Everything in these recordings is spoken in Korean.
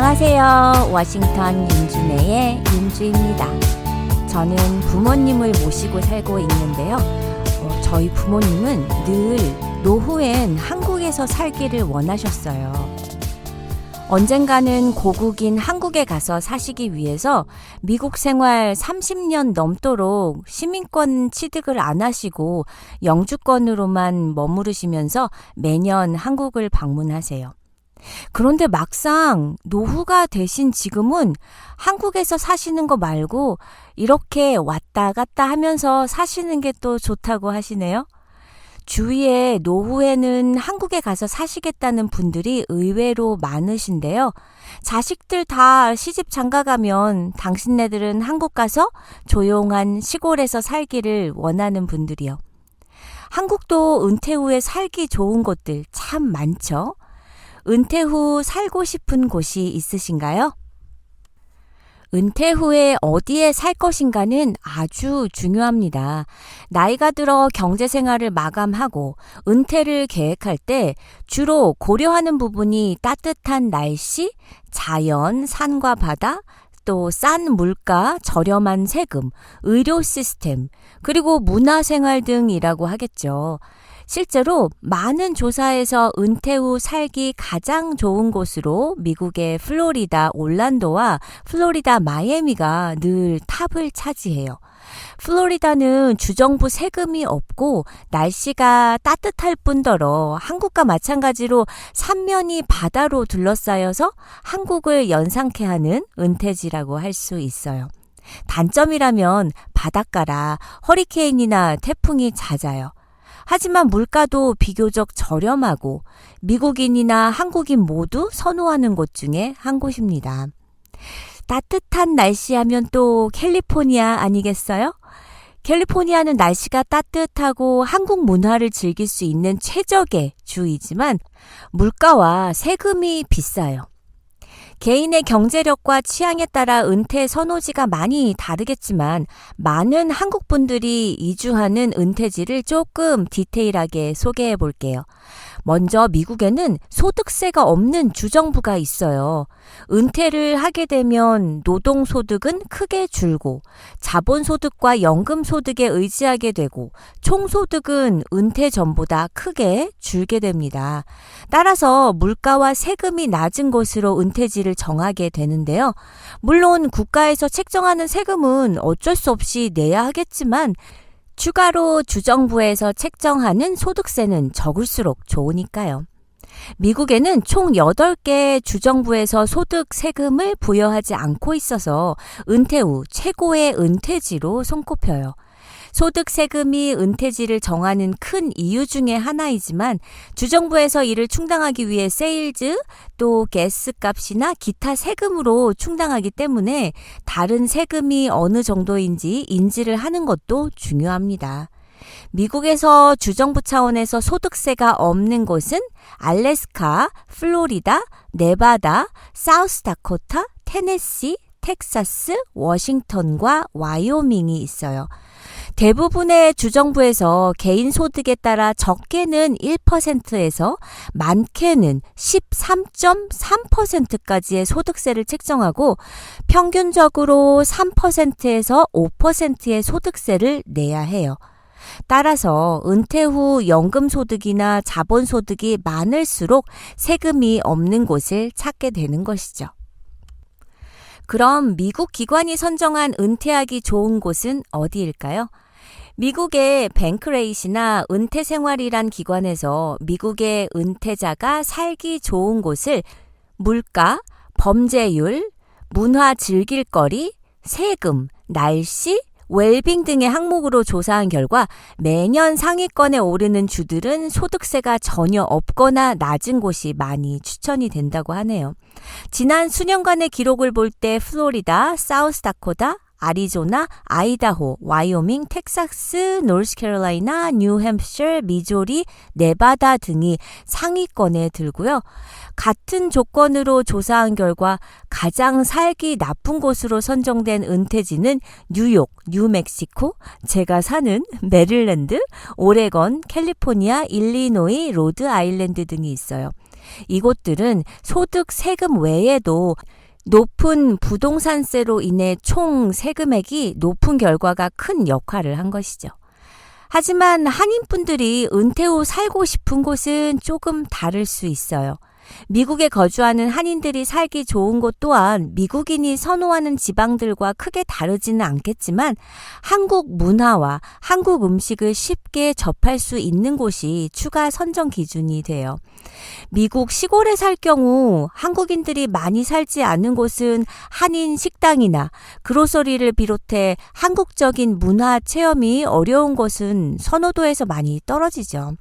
안녕하세요. 워싱턴 윤주네의 윤주입니다. 저는 부모님을 모시고 살고 있는데요. 어, 저희 부모님은 늘 노후엔 한국에서 살기를 원하셨어요. 언젠가는 고국인 한국에 가서 사시기 위해서 미국 생활 30년 넘도록 시민권 취득을 안 하시고 영주권으로만 머무르시면서 매년 한국을 방문하세요. 그런데 막상 노후가 되신 지금은 한국에서 사시는 거 말고 이렇게 왔다 갔다 하면서 사시는 게 또 좋다고 하시네요. 주위에 노후에는 한국에 가서 사시겠다는 분들이 의외로 많으신데요. 자식들 다 시집 장가 가면 당신네들은 한국 가서 조용한 시골에서 살기를 원하는 분들이요. 한국도 은퇴 후에 살기 좋은 곳들 참 많죠. 은퇴 후 살고 싶은 곳이 있으신가요? 은퇴 후에 어디에 살 것인가는 아주 중요합니다. 나이가 들어 경제 생활을 마감하고 은퇴를 계획할 때 주로 고려하는 부분이 따뜻한 날씨, 자연, 산과 바다, 또 싼 물가, 저렴한 세금, 의료 시스템, 그리고 문화 생활 등이라고 하겠죠. 실제로 많은 조사에서 은퇴 후 살기 가장 좋은 곳으로 미국의 플로리다 올란도와 플로리다 마이애미가 늘 탑을 차지해요. 플로리다는 주정부 세금이 없고 날씨가 따뜻할 뿐더러 한국과 마찬가지로 삼면이 바다로 둘러싸여서 한국을 연상케 하는 은퇴지라고 할 수 있어요. 단점이라면 바닷가라 허리케인이나 태풍이 잦아요. 하지만 물가도 비교적 저렴하고 미국인이나 한국인 모두 선호하는 곳 중에 한 곳입니다. 따뜻한 날씨 하면 또 캘리포니아 아니겠어요? 캘리포니아는 날씨가 따뜻하고 한국 문화를 즐길 수 있는 최적의 주이지만 물가와 세금이 비싸요. 개인의 경제력과 취향에 따라 은퇴 선호지가 많이 다르겠지만 많은 한국 분들이 이주하는 은퇴지를 조금 디테일하게 소개해 볼게요. 먼저 미국에는 소득세가 없는 주정부가 있어요. 은퇴를 하게 되면 노동소득은 크게 줄고 자본소득과 연금소득에 의지하게 되고 총소득은 은퇴 전보다 크게 줄게 됩니다. 따라서 물가와 세금이 낮은 곳으로 은퇴지를 정하게 되는데요. 물론 국가에서 책정하는 세금은 어쩔 수 없이 내야 하겠지만 추가로 주정부에서 책정하는 소득세는 적을수록 좋으니까요. 미국에는 총 8개 주정부에서 소득 세금을 부여하지 않고 있어서 은퇴 후 최고의 은퇴지로 손꼽혀요. 소득 세금이 은퇴지를 정하는 큰 이유 중에 하나이지만 주정부에서 이를 충당하기 위해 세일즈 또 가스 값이나 기타 세금으로 충당하기 때문에 다른 세금이 어느 정도인지 인지를 하는 것도 중요합니다. 미국에서 주정부 차원에서 소득세가 없는 곳은 알래스카, 플로리다, 네바다, 사우스다코타, 테네시, 텍사스, 워싱턴과 와이오밍이 있어요. 대부분의 주정부에서 개인 소득에 따라 적게는 1%에서 많게는 13.3%까지의 소득세를 책정하고 평균적으로 3%에서 5%의 소득세를 내야 해요. 따라서 은퇴 후 연금 소득이나 자본 소득이 많을수록 세금이 없는 곳을 찾게 되는 것이죠. 그럼 미국 기관이 선정한 은퇴하기 좋은 곳은 어디일까요? 미국의 뱅크레이시나 은퇴생활이란 기관에서 미국의 은퇴자가 살기 좋은 곳을 물가, 범죄율, 문화 즐길 거리, 세금, 날씨, 웰빙 등의 항목으로 조사한 결과 매년 상위권에 오르는 주들은 소득세가 전혀 없거나 낮은 곳이 많이 추천이 된다고 하네요. 지난 수년간의 기록을 볼 때 플로리다, 사우스다코다, 아리조나, 아이다호, 와이오밍, 텍사스, 노스캐롤라이나, 뉴햄프셔, 미조리, 네바다 등이 상위권에 들고요. 같은 조건으로 조사한 결과 가장 살기 나쁜 곳으로 선정된 은퇴지는 뉴욕, 뉴멕시코, 제가 사는 메릴랜드, 오레건, 캘리포니아, 일리노이, 로드 아일랜드 등이 있어요. 이곳들은 소득 세금 외에도 높은 부동산세로 인해 총 세금액이 높은 결과가 큰 역할을 한 것이죠. 하지만 한인분들이 은퇴 후 살고 싶은 곳은 조금 다를 수 있어요. 미국에 거주하는 한인들이 살기 좋은 곳 또한 미국인이 선호하는 지방들과 크게 다르지는 않겠지만 한국 문화와 한국 음식을 쉽게 접할 수 있는 곳이 추가 선정 기준이 돼요. 미국 시골에 살 경우 한국인들이 많이 살지 않은 곳은 한인 식당이나 그로서리를 비롯해 한국적인 문화 체험이 어려운 곳은 선호도에서 많이 떨어지죠.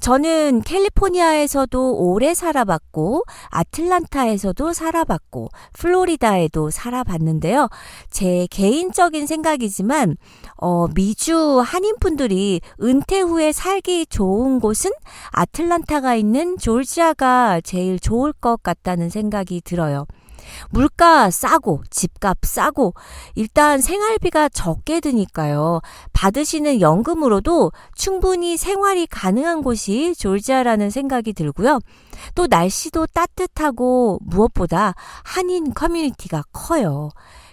저는 캘리포니아에서도 오래 살아봤고, 아틀란타에서도 살아봤고, 플로리다에도 살아봤는데요. 제 개인적인 생각이지만, 어, 미주 한인분들이 은퇴 후에 살기 좋은 곳은 아틀란타가 있는 조지아가 제일 좋을 것 같다는 생각이 들어요. 물가 싸고 집값 싸고 일단 생활비가 적게 드니까요. 받으시는 연금으로도 충분히 생활이 가능한 곳이 졸지아라는 생각이 들고요. 또 날씨도 따뜻하고 무엇보다 한인 커뮤니티가 커요.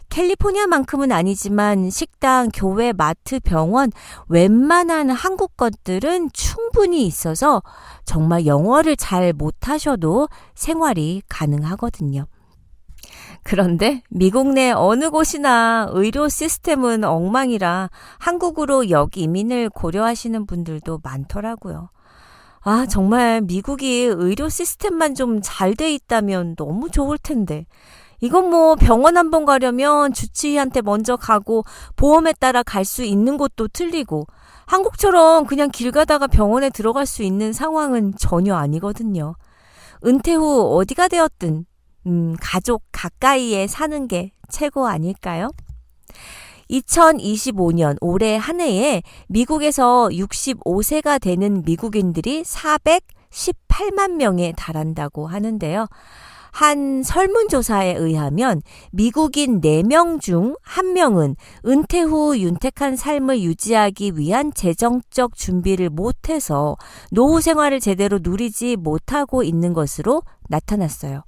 캘리포니아만큼은 아니지만 식당, 교회, 마트, 병원, 웬만한 한국 것들은 충분히 있어서 정말 영어를 잘 못하셔도 생활이 가능하거든요. 그런데 미국 내 어느 곳이나 의료 시스템은 엉망이라 한국으로 역이민을 고려하시는 분들도 많더라고요. 아, 정말 미국이 의료 시스템만 좀 잘 돼 있다면 너무 좋을 텐데. 이건 뭐 병원 한 번 가려면 주치의한테 먼저 가고 보험에 따라 갈 수 있는 곳도 틀리고 한국처럼 그냥 길 가다가 병원에 들어갈 수 있는 상황은 전혀 아니거든요. 은퇴 후 어디가 되었든 음, 가족 가까이에 사는 게 최고 아닐까요? 2025년 올해 한 해에 미국에서 65세가 되는 미국인들이 418만 명에 달한다고 하는데요. 한 설문조사에 의하면 미국인 4명 중 1명은 은퇴 후 윤택한 삶을 유지하기 위한 재정적 준비를 못해서 노후 생활을 제대로 누리지 못하고 있는 것으로 나타났어요.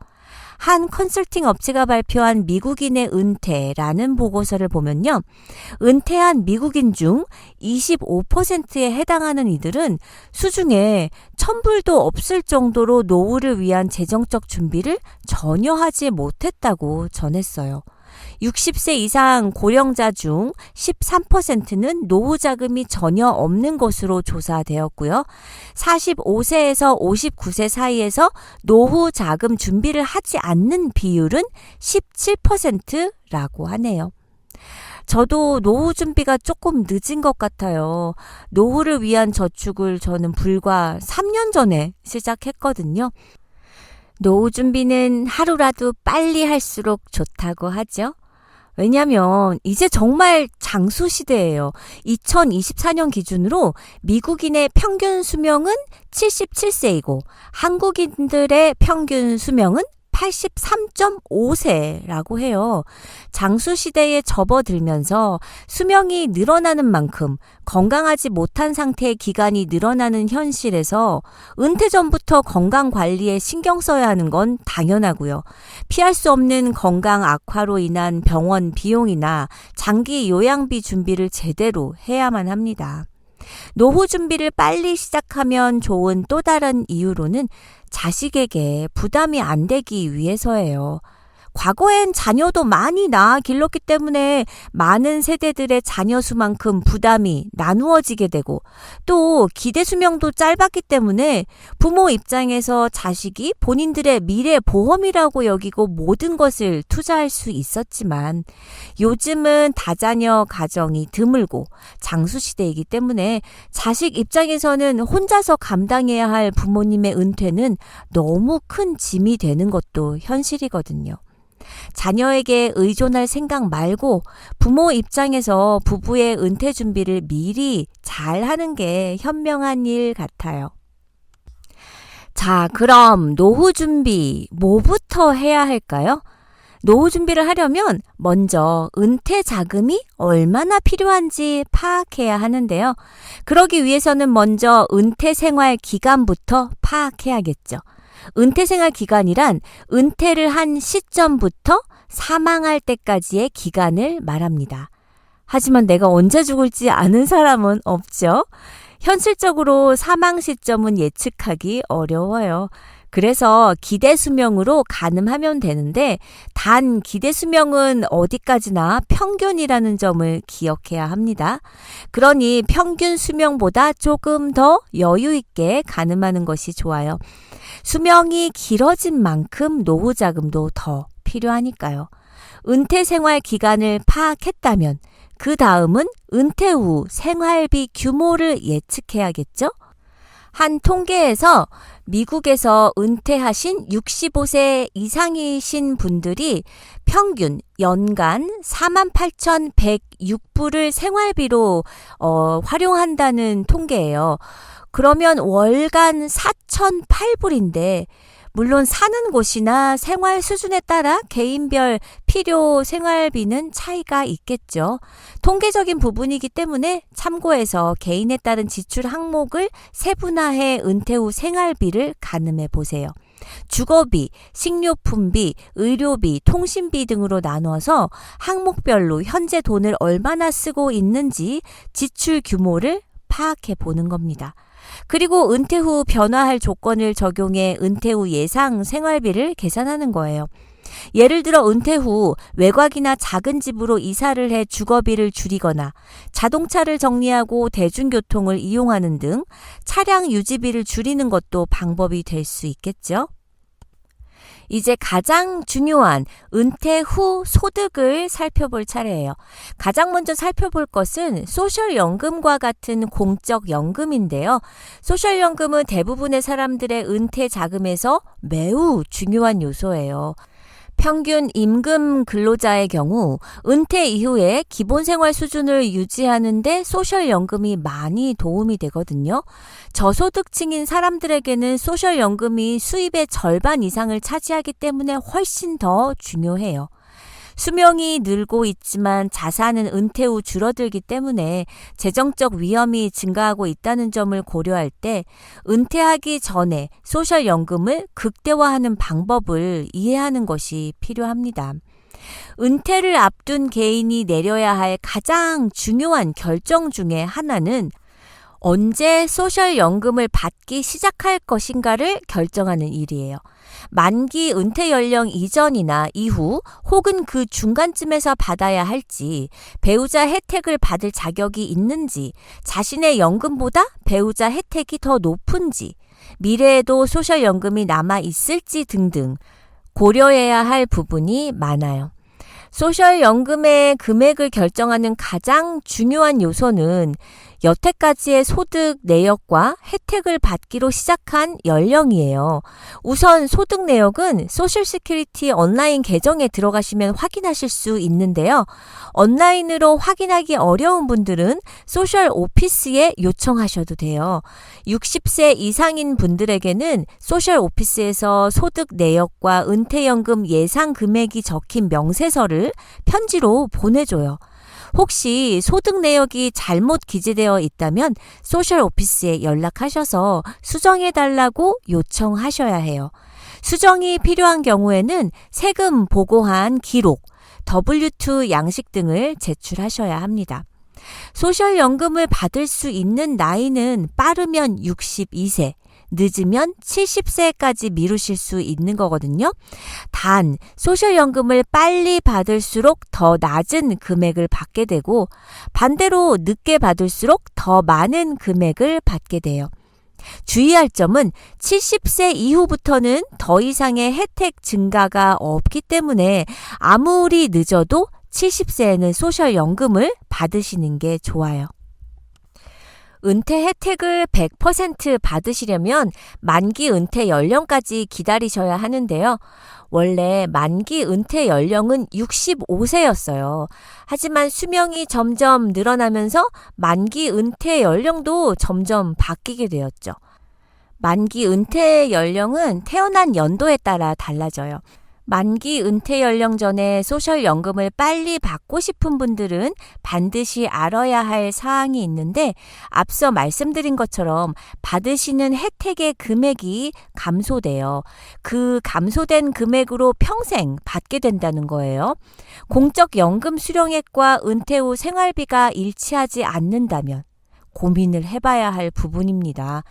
한 컨설팅 업체가 발표한 미국인의 은퇴라는 보고서를 보면요. 은퇴한 미국인 중 25%에 해당하는 이들은 수중에 천불도 없을 정도로 노후를 위한 재정적 준비를 전혀 하지 못했다고 전했어요. 60세 이상 고령자 중 13%는 노후 자금이 전혀 없는 것으로 조사되었고요. 45세에서 59세 사이에서 노후 자금 준비를 하지 않는 비율은 17%라고 하네요. 저도 노후 준비가 조금 늦은 것 같아요. 노후를 위한 저축을 저는 불과 3년 전에 시작했거든요. 노후 준비는 하루라도 빨리 할수록 좋다고 하죠. 왜냐면 이제 정말 장수 시대예요. 2024년 기준으로 미국인의 평균 수명은 77세이고 한국인들의 평균 수명은 83.5세라고 해요. 장수 시대에 접어들면서 수명이 늘어나는 만큼 건강하지 못한 상태의 기간이 늘어나는 현실에서 은퇴 전부터 건강 관리에 신경 써야 하는 건 당연하고요. 피할 수 없는 건강 악화로 인한 병원 비용이나 장기 요양비 준비를 제대로 해야만 합니다. 노후 준비를 빨리 시작하면 좋은 또 다른 이유로는 자식에게 부담이 안 되기 위해서예요. 과거엔 자녀도 많이 낳아 길렀기 때문에 많은 세대들의 자녀 수만큼 부담이 나누어지게 되고 또 기대 수명도 짧았기 때문에 부모 입장에서 자식이 본인들의 미래 보험이라고 여기고 모든 것을 투자할 수 있었지만 요즘은 다자녀 가정이 드물고 장수 시대이기 때문에 자식 입장에서는 혼자서 감당해야 할 부모님의 은퇴는 너무 큰 짐이 되는 것도 현실이거든요. 자녀에게 의존할 생각 말고 부모 입장에서 부부의 은퇴 준비를 미리 잘 하는 게 현명한 일 같아요. 자, 그럼 노후 준비 뭐부터 해야 할까요? 노후 준비를 하려면 먼저 은퇴 자금이 얼마나 필요한지 파악해야 하는데요. 그러기 위해서는 먼저 은퇴 생활 기간부터 파악해야겠죠. 은퇴 생활 기간이란 은퇴를 한 시점부터 사망할 때까지의 기간을 말합니다. 하지만 내가 언제 죽을지 아는 사람은 없죠. 현실적으로 사망 시점은 예측하기 어려워요. 그래서 기대 수명으로 가늠하면 되는데 단 기대 수명은 어디까지나 평균이라는 점을 기억해야 합니다. 그러니 평균 수명보다 조금 더 여유 있게 가늠하는 것이 좋아요. 수명이 길어진 만큼 노후 자금도 더 필요하니까요. 은퇴 생활 기간을 파악했다면 그 다음은 은퇴 후 생활비 규모를 예측해야겠죠? 한 통계에서 미국에서 은퇴하신 65세 이상이신 분들이 평균 연간 48,106불을 생활비로 어, 활용한다는 통계예요. 그러면 월간 4,008불인데 물론 사는 곳이나 생활 수준에 따라 개인별 필요 생활비는 차이가 있겠죠. 통계적인 부분이기 때문에 참고해서 개인에 따른 지출 항목을 세분화해 은퇴 후 생활비를 가늠해 보세요. 주거비, 식료품비, 의료비, 통신비 등으로 나눠서 항목별로 현재 돈을 얼마나 쓰고 있는지 지출 규모를 파악해 보는 겁니다. 그리고 은퇴 후 변화할 조건을 적용해 은퇴 후 예상 생활비를 계산하는 거예요. 예를 들어 은퇴 후 외곽이나 작은 집으로 이사를 해 주거비를 줄이거나 자동차를 정리하고 대중교통을 이용하는 등 차량 유지비를 줄이는 것도 방법이 될 수 있겠죠. 이제 가장 중요한 은퇴 후 소득을 살펴볼 차례예요. 가장 먼저 살펴볼 것은 소셜연금과 같은 공적 연금인데요. 소셜연금은 대부분의 사람들의 은퇴 자금에서 매우 중요한 요소예요. 평균 임금 근로자의 경우 은퇴 이후에 기본 생활 수준을 유지하는데 소셜연금이 많이 도움이 되거든요. 저소득층인 사람들에게는 소셜연금이 수입의 절반 이상을 차지하기 때문에 훨씬 더 중요해요. 수명이 늘고 있지만 자산은 은퇴 후 줄어들기 때문에 재정적 위험이 증가하고 있다는 점을 고려할 때 은퇴하기 전에 소셜연금을 극대화하는 방법을 이해하는 것이 필요합니다. 은퇴를 앞둔 개인이 내려야 할 가장 중요한 결정 중의 하나는 언제 소셜연금을 받기 시작할 것인가를 결정하는 일이에요. 만기 은퇴 연령 이전이나 이후 혹은 그 중간쯤에서 받아야 할지, 배우자 혜택을 받을 자격이 있는지, 자신의 연금보다 배우자 혜택이 더 높은지, 미래에도 소셜연금이 남아 있을지 등등 고려해야 할 부분이 많아요. 소셜연금의 금액을 결정하는 가장 중요한 요소는 여태까지의 소득 내역과 혜택을 받기로 시작한 연령이에요. 우선 소득 내역은 소셜 시큐리티 온라인 계정에 들어가시면 확인하실 수 있는데요. 온라인으로 확인하기 어려운 분들은 소셜 오피스에 요청하셔도 돼요. 60세 이상인 분들에게는 소셜 오피스에서 소득 내역과 은퇴연금 예상 금액이 적힌 명세서를 편지로 보내줘요. 혹시 소득 내역이 잘못 기재되어 있다면 소셜 오피스에 연락하셔서 수정해 달라고 요청하셔야 해요. 수정이 필요한 경우에는 세금 보고한 기록, W2 양식 등을 제출하셔야 합니다. 소셜연금을 받을 수 있는 나이는 빠르면 62세, 늦으면 70세까지 미루실 수 있는 거거든요. 단, 소셜연금을 빨리 받을수록 더 낮은 금액을 받게 되고, 반대로 늦게 받을수록 더 많은 금액을 받게 돼요. 주의할 점은 70세 이후부터는 더 이상의 혜택 증가가 없기 때문에 아무리 늦어도 70세에는 소셜연금을 받으시는 게 좋아요. 은퇴 혜택을 100% 받으시려면 만기 은퇴 연령까지 기다리셔야 하는데요. 원래 만기 은퇴 연령은 65세였어요. 하지만 수명이 점점 늘어나면서 만기 은퇴 연령도 점점 바뀌게 되었죠. 만기 은퇴 연령은 태어난 연도에 따라 달라져요. 만기 은퇴 연령 전에 소셜 연금을 빨리 받고 싶은 분들은 반드시 알아야 할 사항이 있는데 앞서 말씀드린 것처럼 받으시는 혜택의 금액이 감소돼요. 그 감소된 금액으로 평생 받게 된다는 거예요. 공적 연금 수령액과 은퇴 후 생활비가 일치하지 않는다면 고민을 해봐야 할 부분입니다.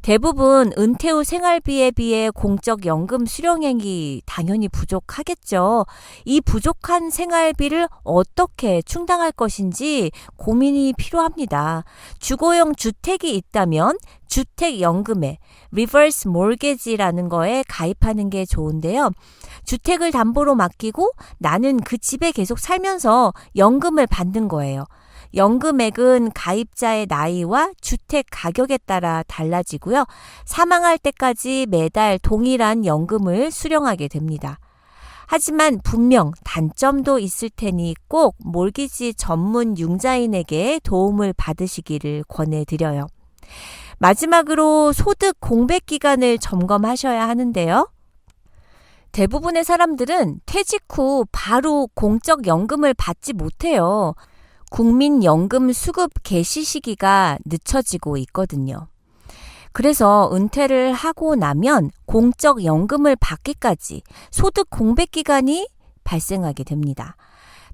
대부분 은퇴 후 생활비에 비해 공적 연금 수령액이 당연히 부족하겠죠. 이 부족한 생활비를 어떻게 충당할 것인지 고민이 필요합니다. 주거용 주택이 있다면 주택연금에 리버스 몰게지라는 거에 가입하는 게 좋은데요. 주택을 담보로 맡기고 나는 그 집에 계속 살면서 연금을 받는 거예요. 연금액은 가입자의 나이와 주택 가격에 따라 달라지고요. 사망할 때까지 매달 동일한 연금을 수령하게 됩니다. 하지만 분명 단점도 있을 테니 꼭 몰기지 전문 융자인에게 도움을 받으시기를 권해드려요. 마지막으로 소득 공백 기간을 점검하셔야 하는데요. 대부분의 사람들은 퇴직 후 바로 공적 연금을 받지 못해요. 국민연금 수급 개시 시기가 늦춰지고 있거든요. 그래서 은퇴를 하고 나면 공적 연금을 받기까지 소득 공백 기간이 발생하게 됩니다.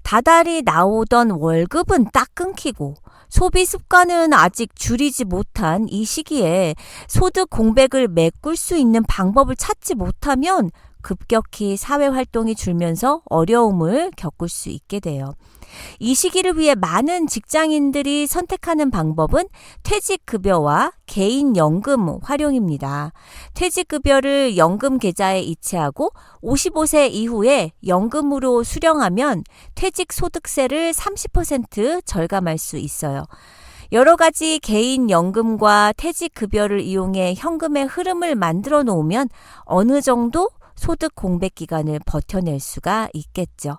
다달이 나오던 월급은 딱 끊기고 소비 습관은 아직 줄이지 못한 이 시기에 소득 공백을 메꿀 수 있는 방법을 찾지 못하면 급격히 사회 활동이 줄면서 어려움을 겪을 수 있게 돼요. 이 시기를 위해 많은 직장인들이 선택하는 방법은 퇴직급여와 개인연금 활용입니다. 퇴직급여를 연금 계좌에 이체하고 55세 이후에 연금으로 수령하면 퇴직소득세를 30% 절감할 수 있어요. 여러 가지 개인 연금과 퇴직 급여를 이용해 현금의 흐름을 만들어 놓으면 어느 정도 소득 공백 기간을 버텨낼 수가 있겠죠.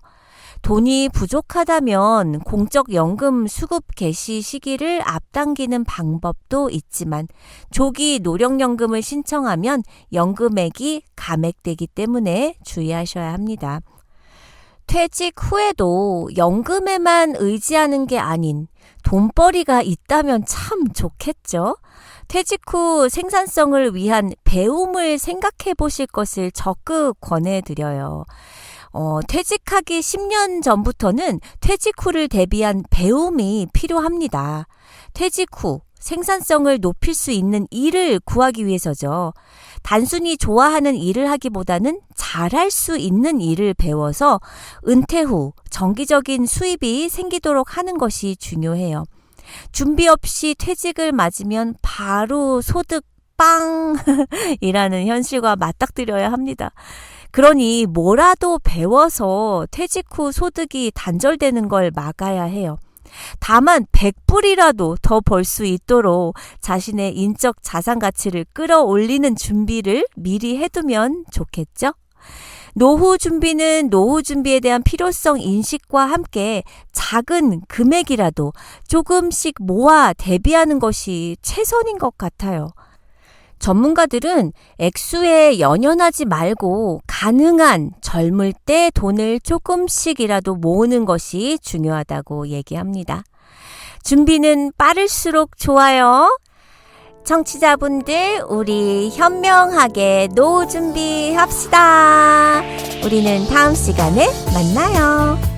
돈이 부족하다면 공적 연금 수급 개시 시기를 앞당기는 방법도 있지만 조기 노령연금을 신청하면 연금액이 감액되기 때문에 주의하셔야 합니다. 퇴직 후에도 연금에만 의지하는 게 아닌 돈벌이가 있다면 참 좋겠죠? 퇴직 후 생산성을 위한 배움을 생각해 보실 것을 적극 권해드려요. 어, 퇴직하기 10년 전부터는 퇴직 후를 대비한 배움이 필요합니다. 퇴직 후 생산성을 높일 수 있는 일을 구하기 위해서죠. 단순히 좋아하는 일을 하기보다는 잘할 수 있는 일을 배워서 은퇴 후 정기적인 수입이 생기도록 하는 것이 중요해요. 준비 없이 퇴직을 맞으면 바로 소득 빵 이라는 현실과 맞닥뜨려야 합니다. 그러니 뭐라도 배워서 퇴직 후 소득이 단절되는 걸 막아야 해요. 다만 100불이라도 더 벌 수 있도록 자신의 인적 자산 가치를 끌어올리는 준비를 미리 해두면 좋겠죠? 노후 준비는 노후 준비에 대한 필요성 인식과 함께 작은 금액이라도 조금씩 모아 대비하는 것이 최선인 것 같아요. 전문가들은 액수에 연연하지 말고 가능한 젊을 때 돈을 조금씩이라도 모으는 것이 중요하다고 얘기합니다. 준비는 빠를수록 좋아요. 청취자분들, 우리 현명하게 노후 준비합시다. 우리는 다음 시간에 만나요.